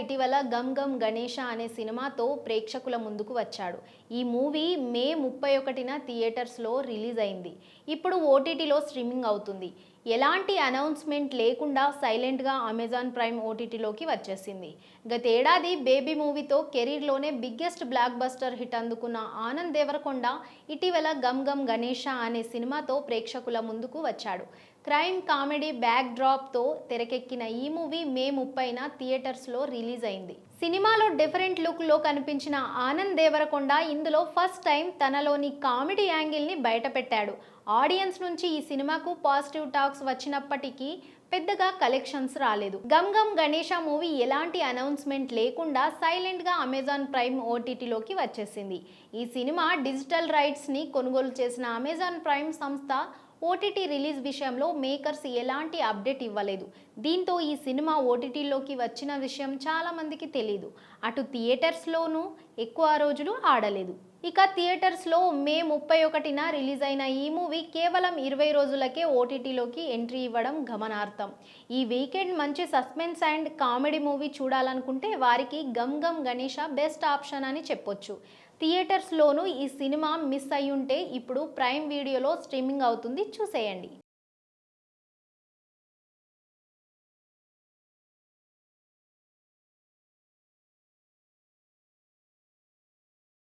ఇటీవల గమ్ గమ్ గణేష అనే సినిమాతో ప్రేక్షకుల ముందుకు వచ్చాడు. ఈ మూవీ మే ముప్పై ఒకటిన థియేటర్స్లో రిలీజ్ అయింది. ఇప్పుడు ఓటీటీలో స్ట్రీమింగ్ అవుతుంది. ఎలాంటి అనౌన్స్మెంట్ లేకుండా సైలెంట్గా అమెజాన్ ప్రైమ్ ఓటీటీలోకి వచ్చేసింది. గతేడాది బేబీ మూవీతో కెరీర్లోనే బిగ్గెస్ట్ బ్లాక్ బస్టర్ హిట్ అందుకున్న ఆనంద్ దేవరకొండ ఇటీవల గమ్ గమ్ గణేష అనే సినిమాతో ప్రేక్షకుల ముందుకు వచ్చాడు. క్రైమ్ కామెడీ బ్యాక్ డ్రాప్తో తెరకెక్కిన ఈ మూవీ మే ముప్పైన థియేటర్స్లో రిలీజ్ అయింది. సినిమాలో డిఫరెంట్ లుక్లో కనిపించిన ఆనంద్ దేవరకొండ ఇందులో ఫస్ట్ టైం తనలోని కామెడీ యాంగిల్ని బయటపెట్టాడు. ఆడియన్స్ నుంచి ఈ సినిమాకు పాజిటివ్ టాక్స్ వచ్చినప్పటికీ పెద్దగా కలెక్షన్స్ రాలేదు. గమ్ గమ్ గణేష మూవీ ఎలాంటి అనౌన్స్మెంట్ లేకుండా సైలెంట్గా అమెజాన్ ప్రైమ్ ఓటీటీలోకి వచ్చేసింది. ఈ సినిమా డిజిటల్ రైట్స్ని కొనుగోలు చేసిన అమెజాన్ ప్రైమ్ సంస్థ ఓటీటీ రిలీజ్ విషయంలో మేకర్స్ ఎలాంటి అప్డేట్ ఇవ్వలేదు. దీంతో ఈ సినిమా ఓటీటీలోకి వచ్చిన విషయం చాలామందికి తెలియదు అటు థియేటర్స్లోనూ ఎక్కువ రోజులు ఆడలేదు. ఇక థియేటర్స్లో మే ముప్పై ఒకటిన రిలీజ్ అయిన ఈ మూవీ కేవలం ఇరవై రోజులకే ఓటీటీలోకి ఎంట్రీ ఇవ్వడం గమనార్థం ఈ వీకెండ్ మంచి సస్పెన్స్ అండ్ కామెడీ మూవీ చూడాలనుకుంటే వారికి గమ్ గమ్ గణేష బెస్ట్ ఆప్షన్ అని చెప్పొచ్చు. థియేటర్స్లోనూ ఈ సినిమా మిస్ అయ్యుంటే ఇప్పుడు ప్రైమ్ వీడియోలో స్ట్రీమింగ్ అవుతుంది చూసేయండి.